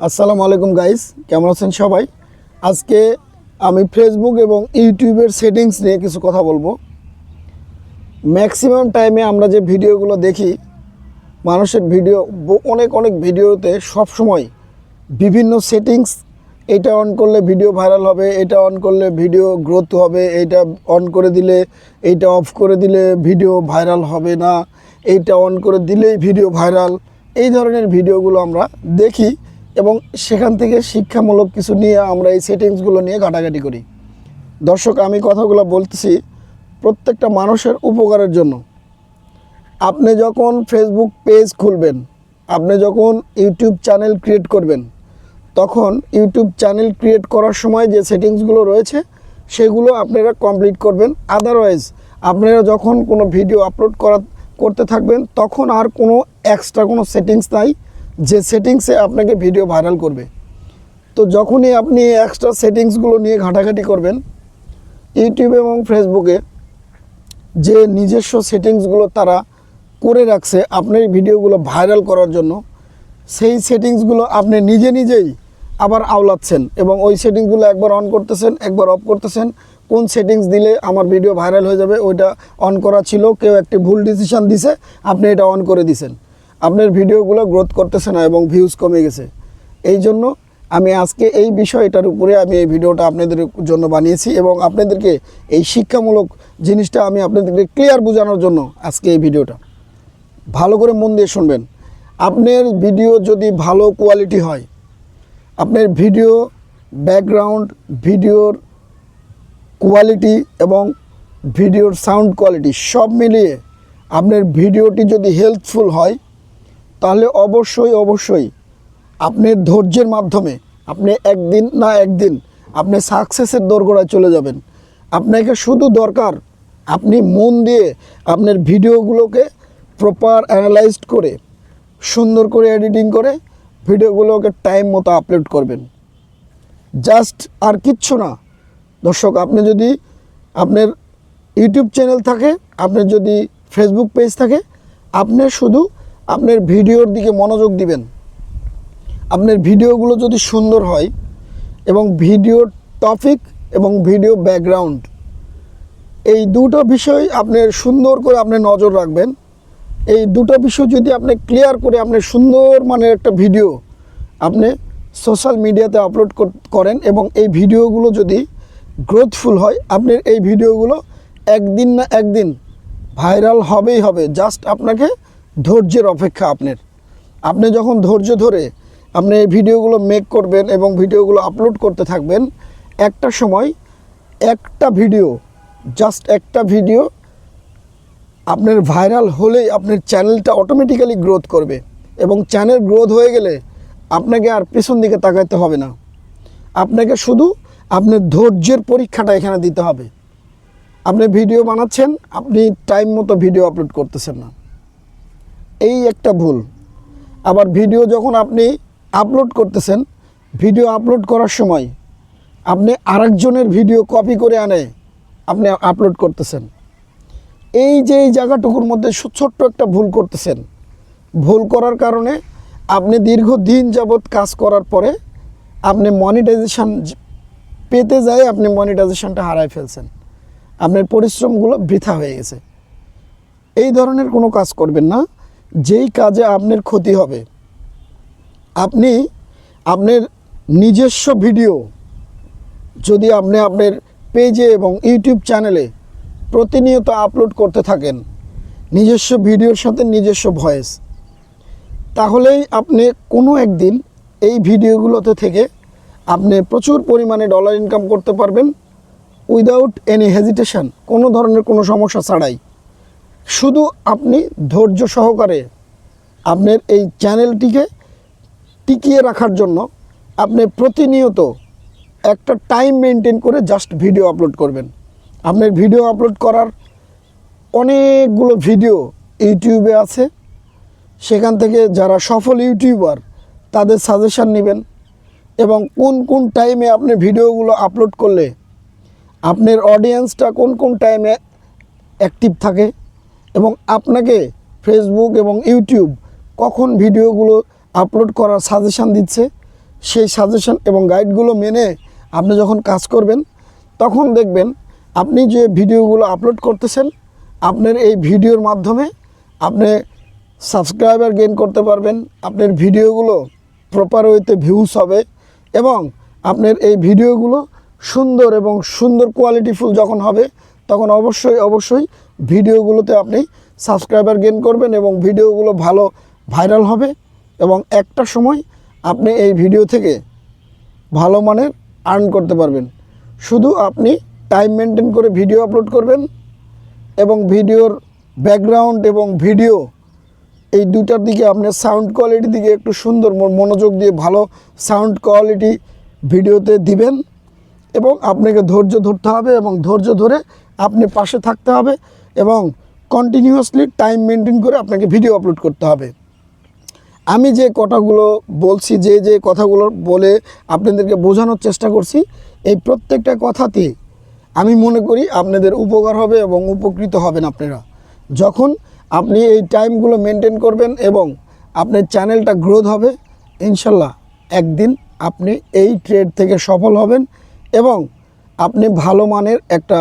আসসালামু আলাইকুম গাইস কেমন আছেন সবাই? আজকে আমি ফেসবুক এবং ইউটিউবের সেটিংস নিয়ে কিছু কথা বলব। ম্যাক্সিমাম টাইমে আমরা যে ভিডিওগুলো দেখি, মানুষের ভিডিও অনেক অনেক ভিডিওতে সব সময় বিভিন্ন সেটিংস এটা অন করলে ভিডিও ভাইরাল হবে, এটা অন করলে ভিডিও গ্রোথ হবে এইটা অন করে দিলে এইটা অফ করে দিলে ভিডিও ভাইরাল হবে না এইটা অন করে দিলেই ভিডিও ভাইরাল এই ধরনের ভিডিওগুলো আমরা দেখি। সেখান থেকে শিক্ষামূলক কিছু নিয়ে আমরা এই সেটিংসগুলো নিয়ে ঘাটাঘাটি করি। দর্শক, আমি কথাগুলো বলতেছি প্রত্যেকটা মানুষের উপকারের জন্য। আপনি যখন ফেসবুক পেজ খুলবেন, আপনি যখন ইউটিউব চ্যানেল ক্রিয়েট করবেন, তখন ইউটিউব চ্যানেল ক্রিয়েট করার সময় যে সেটিংসগুলো রয়েছে, সেগুলো আপনারা কমপ্লিট করবেন। আদারওয়াইজ আপনারা যখন কোনো ভিডিও আপলোড করা, করতে থাকবেন, তখন আর কোনো এক্সট্রা কোনো সেটিংস নাই। যে সেটিংসে আপনাকে ভিডিও ভাইরাল করবে। তো যখনই আপনি এক্সট্রা সেটিংসগুলো নিয়ে ঘাটাঘাটি করবেন ইউটিউব এবং ফেসবুকে যে নিজস্ব সেটিংসগুলো তারা করে রাখছে আপনার ভিডিওগুলো ভাইরাল করার জন্য, সেই সেটিংসগুলো আপনি নিজে নিজেই আবার আওলাচ্ছেন এবং ওই সেটিংসগুলো একবার অন করতেছেন, একবার অফ করতেছেন, কোন সেটিংস দিলে আমার ভিডিও ভাইরাল হয়ে যাবে ওইটা অন করা ছিল, কেউ একটি ভুল ডিসিশন দিছে, আপনি এটা অন করে দিছেন। আপনার ভিডিওগুলো গ্রোথ করতেছে না এবং ভিউজ কমে গেছে। এই জন্য আমি আজকে এই বিষয়টার উপরে আমি এই ভিডিওটা আপনাদের জন্য বানিয়েছি এবং আপনাদেরকে এই শিক্ষামূলক জিনিসটা আমি আপনাদেরকে ক্লিয়ার বোঝানোর জন্য আজকে এই ভিডিওটা। ভালো করে মন দিয়ে শুনবেন। আপনার ভিডিও যদি ভালো কোয়ালিটি হয়, আপনার ভিডিও ব্যাকগ্রাউন্ড ভিডিওর কোয়ালিটি এবং ভিডিওর সাউন্ড কোয়ালিটি সব মিলিয়ে আপনার ভিডিওটি যদি হেল্পফুল হয় তাহলে অবশ্যই অবশ্যই আপনি ধৈর্যের মাধ্যমে, আপনি একদিন না একদিন আপনি সাকসেসের দোরগোড়ায় চলে যাবেন। আপনাকে শুধু দরকার আপনি মন দিয়ে আপনার ভিডিওগুলোকে প্রপার অ্যানালাইজড করে, সুন্দর করে এডিটিং করে ভিডিওগুলোকে টাইম মতো আপলোড করবেন। জাস্ট আর কিচ্ছু না। দর্শক, আপনি যদি আপনার ইউটিউব চ্যানেল থাকে, আপনার যদি ফেসবুক পেজ থাকে, আপনি শুধু আপনার ভিডিওর দিকে মনোযোগ দিবেন। আপনার ভিডিওগুলো যদি সুন্দর হয় এবং ভিডিওর টপিক এবং ভিডিও ব্যাকগ্রাউন্ড এই দুটো বিষয় আপনার সুন্দর করে আপনি নজর রাখবেন। এই দুটো বিষয় যদি আপনি ক্লিয়ার করে আপনি সুন্দর মানের একটা ভিডিও আপনি সোশ্যাল মিডিয়াতে আপলোড করেন এবং এই ভিডিওগুলো যদি গ্রোথফুল হয়, আপনার এই ভিডিওগুলো একদিন না একদিন ভাইরাল হবেই হবে। জাস্ট আপনাকে ধৈর্যের অপেক্ষা আপনার। আপনি যখন ধৈর্য ধরে আপনি এই ভিডিওগুলো মেক করবেন এবং ভিডিওগুলো আপলোড করতে থাকবেন, একটা সময় একটা ভিডিও জাস্ট একটা ভিডিও আপনার ভাইরাল হলেই আপনার চ্যানেলটা অটোমেটিক্যালি গ্রোথ করবে এবং চ্যানেল গ্রোথ হয়ে গেলে আপনাকে আর পেছন দিকে তাকাইতে হবে না। আপনাকে শুধু আপনার ধৈর্যের পরীক্ষাটা এখানে দিতে হবে। আপনি ভিডিও বানাচ্ছেন, আপনি টাইম মতো ভিডিও আপলোড করতেছেন না। এই একটা ভুল। আবার ভিডিও যখন আপনি আপলোড করতেছেন ভিডিও আপলোড করার সময় আপনি আরেকজনের ভিডিও কপি করে আনে, আপনি আপলোড করতেছেন। এই যে এই জায়গাটুকুর মধ্যে ছোট্ট একটা ভুল করতেছেন। ভুল করার কারণে আপনি দীর্ঘদিন যাবৎ কাজ করার পরে আপনি মনিটাইজেশান পেতে যায়, আপনি মনিটাইজেশানটা হারায় ফেলছেন। আপনার পরিশ্রমগুলো বৃথা হয়ে গেছে। এই ধরনের কোনো কাজ করবেন না। যেই কাজে আপনার ক্ষতি হবে, আপনি আপনার নিজস্ব ভিডিও, যদি আপনি আপনার পেজে এবং ইউটিউব চ্যানেলে প্রতিনিয়ত আপলোড করতে থাকেন, নিজস্ব ভিডিওর সাথে নিজস্ব ভয়েস, তাহলেই আপনি কোনো একদিন এই ভিডিওগুলোতে থেকে আপনি প্রচুর পরিমাণে ডলার ইনকাম করতে পারবেন উইদাউট এনি হেজিটেশন কোনো ধরনের কোনো সমস্যা ছাড়াই। শুধু আপনি ধৈর্য সহকারে আপনার এই চ্যানেলটিকে টিকিয়ে রাখার জন্য আপনি প্রতিনিয়ত একটা টাইম মেনটেন করে জাস্ট ভিডিও আপলোড করবেন। আপনার ভিডিও আপলোড করার অনেকগুলো ভিডিও ইউটিউবে আছে। সেখান থেকে যারা সফল ইউটিউবার তাদের সাজেশান নেবেন এবং কোন কোন টাইমে আপনি ভিডিওগুলো আপলোড করলে আপনার অডিয়েন্সটা কোন কোন টাইমে অ্যাক্টিভ থাকে এবং আপনাকে ফেসবুক এবং ইউটিউব কখন ভিডিওগুলো আপলোড করার সাজেশান দিচ্ছে, সেই সাজেশান এবং গাইডগুলো মেনে আপনি যখন কাজ করবেন, তখন দেখবেন আপনি যে ভিডিওগুলো আপলোড করতেছেন, আপনার এই ভিডিওর মাধ্যমে আপনি সাবস্ক্রাইবার গেইন করতে পারবেন, আপনার ভিডিওগুলো প্রপার ওয়েতে ভিউজ হবে এবং আপনার এই ভিডিওগুলো সুন্দর এবং সুন্দর কোয়ালিটিফুল যখন হবে তখন অবশ্যই অবশ্যই ভিডিওগুলোতে আপনি সাবস্ক্রাইবার গেন করবেন এবং ভিডিওগুলো ভালো ভাইরাল হবে এবং একটা সময় আপনি এই ভিডিও থেকে ভালো মানের আর্ন করতে পারবেন। শুধু আপনি টাইম মেনটেন করে ভিডিও আপলোড করবেন এবং ভিডিওর ব্যাকগ্রাউন্ড এবং ভিডিও এই দুটার দিকে আপনার সাউন্ড কোয়ালিটির দিকে একটু সুন্দর মন- মনোযোগ দিয়ে ভালো সাউন্ড কোয়ালিটি ভিডিওতে দিবেন এবং আপনাকে ধৈর্য ধরতে হবে এবং ধৈর্য ধরে আপনি পাশে থাকতে হবে এবং কন্টিনিউয়াসলি টাইম মেনটেন করে আপনাকে ভিডিও আপলোড করতে হবে। আমি যে কথাগুলো বলছি, যে যে কথাগুলো বলে আপনাদেরকে বোঝানোর চেষ্টা করছি, এই প্রত্যেকটা কথাতে আমি মনে করি আপনাদের উপকার হবে এবং উপকৃত হবেন আপনারা। যখন আপনি এই টাইমগুলো মেনটেন করবেন এবং আপনার চ্যানেলটা গ্রোথ হবে, ইনশাল্লাহ একদিন আপনি এই ট্রেড থেকে সফল হবেন এবং আপনি ভালো মানের একটা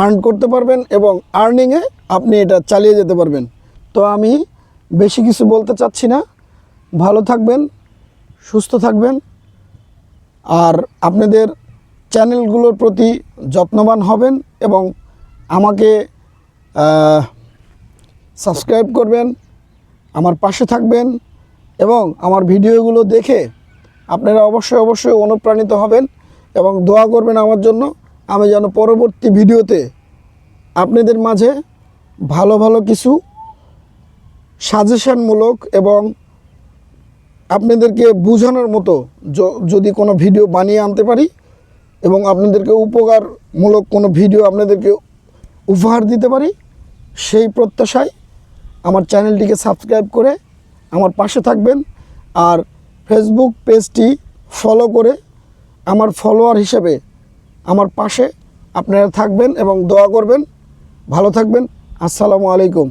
আর্ন করতে পারবেন এবং আর্নিংয়ে আপনি এটা চালিয়ে যেতে পারবেন। তো আমি বেশি কিছু বলতে চাচ্ছি না। ভালো থাকবেন, সুস্থ থাকবেন। আর আপনাদের চ্যানেলগুলোর প্রতি যত্নবান হবেন এবং আমাকে সাবস্ক্রাইব করবেন, আমার পাশে থাকবেন এবং আমার ভিডিওগুলো দেখে আপনারা অবশ্যই অবশ্যই অনুপ্রাণিত হবেন এবং দোয়া করবেন আমার জন্য। আমি যেন পরবর্তী ভিডিওতে আপনাদের মাঝে ভালো ভালো কিছু সাজেশনমূলক এবং আপনাদেরকে বোঝানোর মতো যদি কোনো ভিডিও বানিয়ে আনতে পারি এবং আপনাদেরকে উপকারমূলক কোনো ভিডিও আপনাদেরকে উপহার দিতে পারি, সেই প্রত্যাশায় আমার চ্যানেলটিকে সাবস্ক্রাইব করে আমার পাশে থাকবেন আর ফেসবুক পেজটি ফলো করে আমার ফলোয়ার হিসেবে আমার পাশে আপনারা থাকবেন এবং দোয়া করবেন। ভালো থাকবেন। আসসালামু আলাইকুম।